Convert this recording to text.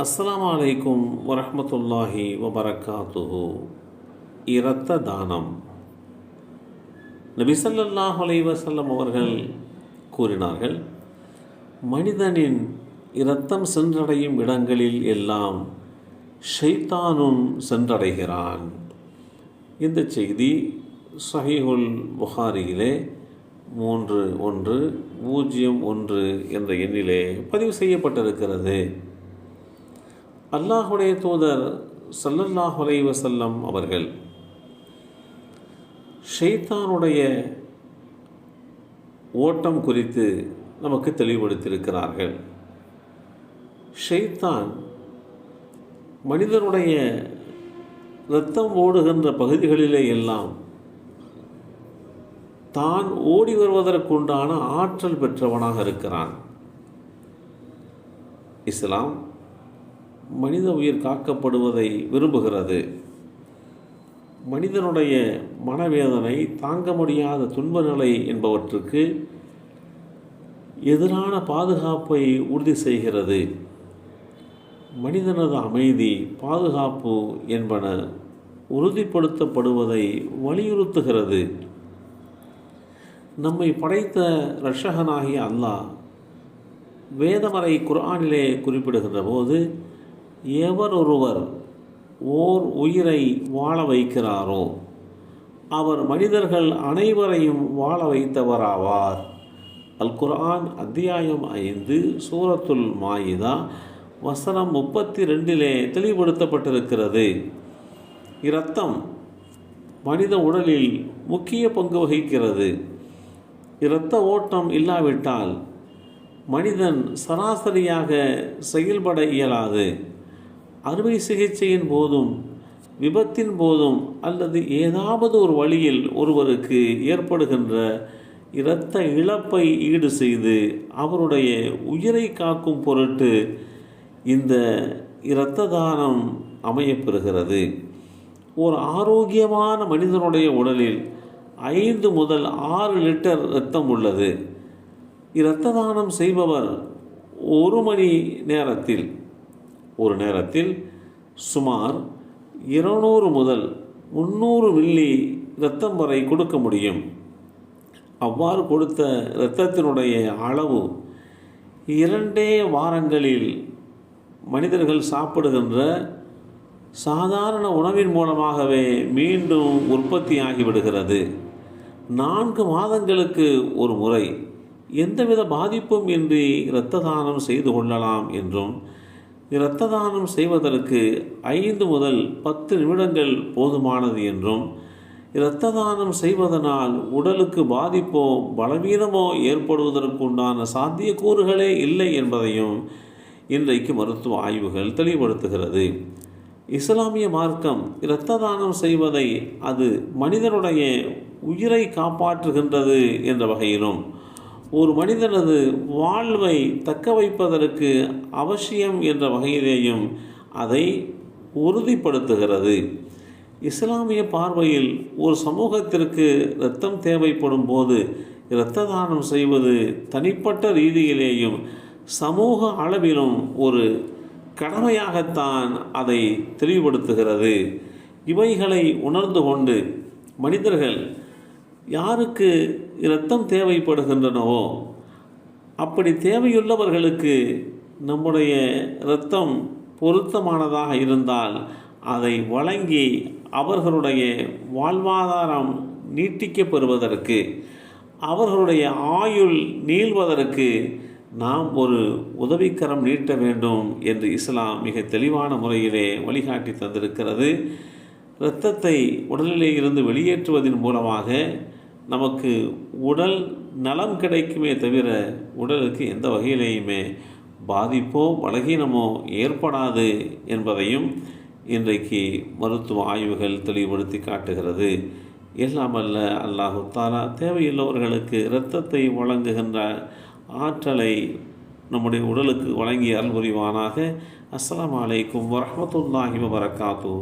அஸ்லாம் வலைக்கும் வரமத்துல்லாஹி வபரகாத்துஹு. இரத்த தானம். நபிசல்லாஹ் அலைவசல்லம் அவர்கள் கூறினார்கள் மனிதனின் இரத்தம் சென்றடையும் இடங்களில் எல்லாம் ஷைத்தானும் சென்றடைகிறான். இந்த செய்தி சஹிஹுல் புகாரியிலே மூன்று ஒன்று பூஜ்ஜியம் ஒன்று என்ற எண்ணிலே பதிவு செய்யப்பட்டிருக்கிறது. அல்லாஹுடைய தூதர் சல்லல்லாஹ் வசல்லம் அவர்கள் ஷெய்தானுடைய ஓட்டம் குறித்து நமக்கு தெளிவுபடுத்தியிருக்கிறார்கள். ஷெய்தான் மனிதனுடைய இரத்தம் ஓடுகின்ற பகுதிகளிலே எல்லாம் தான் ஓடி வருவதற்குண்டான ஆற்றல் பெற்றவனாக இருக்கிறான். இஸ்லாம் மனித உயிர் காக்கப்படுவதை விரும்புகிறது. மனிதனுடைய மனவேதனை தாங்க முடியாத துன்ப நிலை என்பவற்றுக்கு எதிரான பாதுகாப்பை உறுதி செய்கிறது. மனிதனது அமைதி பாதுகாப்பு என்பன உறுதிப்படுத்தப்படுவதை வலியுறுத்துகிறது. நம்மை படைத்த ரஷகனாகிய அல்லாஹ் வேதமறை குர்ஆனிலே குறிப்பிடுகின்ற போது எவர் ஒருவர் ஓர் உயிரை வாழ வைக்கிறாரோ அவர் மனிதர்கள் அனைவரையும் வாழ வைத்தவராவார். அல் குர்ஆன் அத்தியாயம் ஐந்து சூரத்துல் மாயிதா வசனம் முப்பத்தி ரெண்டிலே தெளிவுபடுத்தப்பட்டிருக்கிறது. இரத்தம் மனித உடலில் முக்கிய பங்கு வகிக்கிறது. இரத்த ஓட்டம் இல்லாவிட்டால் மனிதன் சராசரியாக செயல்பட இயலாது. அறுவை சிகிச்சையின் போதும் விபத்தின் போதும் அல்லது ஏதாவது ஒரு வழியில் ஒருவருக்கு ஏற்படுகின்ற இரத்த இழப்பை ஈடு செய்து அவருடைய உயிரை காக்கும் பொருட்டு இந்த இரத்த தானம் அமையப்பெறுகிறது. ஒரு ஆரோக்கியமான மனிதனுடைய உடலில் ஐந்து முதல் ஆறு லிட்டர் இரத்தம் உள்ளது. இரத்த தானம் செய்பவர் ஒரு மணி நேரத்தில் ஒரு நேரத்தில் சுமார் இருநூறு முதல் முந்நூறு மில்லி இரத்தம் வரை கொடுக்க முடியும். அவ்வாறு கொடுத்த இரத்தத்தினுடைய அளவு இரண்டே வாரங்களில் மனிதர்கள் சாப்பிடுகின்ற சாதாரண உணவின் மூலமாகவே மீண்டும் உற்பத்தியாகிவிடுகிறது. நான்கு மாதங்களுக்கு ஒரு முறை எந்தவித பாதிப்பும் இன்றி இரத்த தானம் செய்து கொள்ளலாம் என்றும் இரத்த தானம் செய்வதற்கு ஐந்து முதல் பத்து நிமிடங்கள் போதுமானது என்றும் இரத்த தானம் செய்வதனால் உடலுக்கு பாதிப்போ பலவீனமோ ஏற்படுவதற்குண்டான சாத்தியக்கூறுகளே இல்லை என்பதையும் இன்றைக்கு மருத்துவ ஆய்வுகள் தெளிவுபடுத்துகிறது. இஸ்லாமிய மார்க்கம் இரத்த தானம் செய்வதை அது மனிதனுடைய உயிரை காப்பாற்றுகின்றது என்ற வகையிலும் ஒரு மனிதனது வாழ்வை தக்க வைப்பதற்கு அவசியம் என்ற வகையிலேயும் அதை உறுதிப்படுத்துகிறது. இஸ்லாமிய பார்வையில் ஒரு சமூகத்திற்கு இரத்தம் தேவைப்படும் போது இரத்த தானம் செய்வது தனிப்பட்ட ரீதியிலேயும் சமூக அளவிலும் ஒரு கடமையாகத்தான் அதை தெளிவுபடுத்துகிறது. இவைகளை உணர்ந்து கொண்டு மனிதர்கள் யாருக்கு இரத்தம் தேவைப்படுகின்றனவோ அப்படி தேவையுள்ளவர்களுக்கு நம்முடைய இரத்தம் பொருத்தமானதாக இருந்தால் அதை வழங்கி அவர்களுடைய வாழ்வாதாரம் நீட்டிக்கப்பெறுவதற்கு அவர்களுடைய ஆயுள் நீள்வதற்கு நாம் ஒரு உதவிக்கரம் நீட்ட வேண்டும் என்று இஸ்லாம் மிக தெளிவான முறையிலே வழிகாட்டி தந்திருக்கிறது. இரத்தத்தை உடலிலே இருந்து வெளியேற்றுவதன் மூலமாக நமக்கு உடல் நலம் கிடைக்குமே தவிர உடலுக்கு எந்த வகையிலேயுமே பாதிப்போ பலகீனமோ ஏற்படாது என்பதையும் இன்றைக்கு மருத்துவ ஆய்வுகள் தெளிவுபடுத்தி காட்டுகிறது. இல்லாமல்ல அல்லாஹு தாலா தேவையுள்ளவர்களுக்கு இரத்தத்தை வழங்குகின்ற ஆற்றலை நம்முடைய உடலுக்கு வழங்கி அருள் புரிவானாக. அஸ்ஸலாமு அலைக்கும் வரஹ்மத்துல்லாஹி வபரகாத்து